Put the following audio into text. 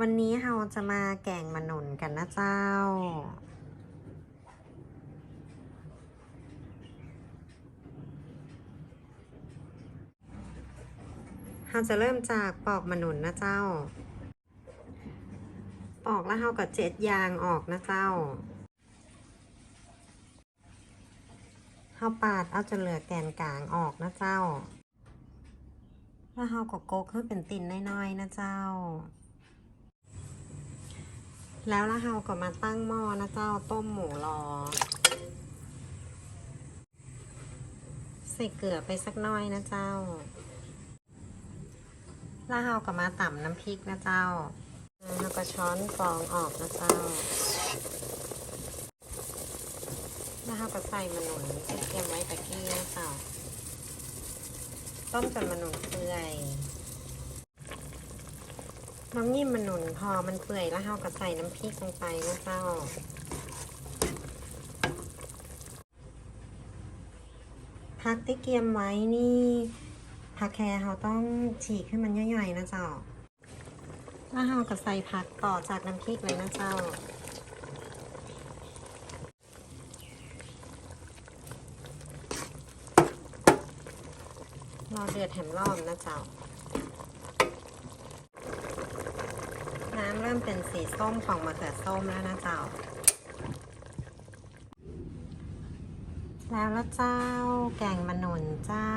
วันนี้เราจะมาแกงมะนุนกันนะเจ้า เราจะเริ่มจากปอกมะนุนนะเจ้า ปอกแล้วเราก็เจ็ดยางออกนะเจ้าเราปาดเอาจะเหลือแกนกลางออกนะเจ้า แล้วเราก็โกกให้เป็นตินน้อยๆนะเจ้า แล้วล้วเราก็มาตั้งหม้อนะเจ้าต้มหมูรอ ใส่เกลือไปสักน้อยนะเจ้าล้วเราก็มาต่ำน้ำพริกนะเจ้าแล้วก็ช้อนฟองออกนะเจ้าแล้วเราก็ใส่มะนุนที่เตรียมไว้ตะกี้นะเจ้าต้มจนมะนุนเปื่อย น้ำนิ่มมันหนุนพอมันเปื่อยแล้วเราก็ใส่น้ำพริกลงไปนะเจ้าผักที่เกียมไว้นี่ผักแครเราต้องฉีกให้มันย่อยๆนะเจ้าแล้วเราก็ใส่ผักต่อจากน้ำพริกเลยนะเจ้ารอเดือดแถมรอบนะเจ้า น้ำ เริ่มเป็นสีส้มของมะเขือส้มแล้วนะเจ้า แล้วละเจ้าแกงมะนุนเจ้า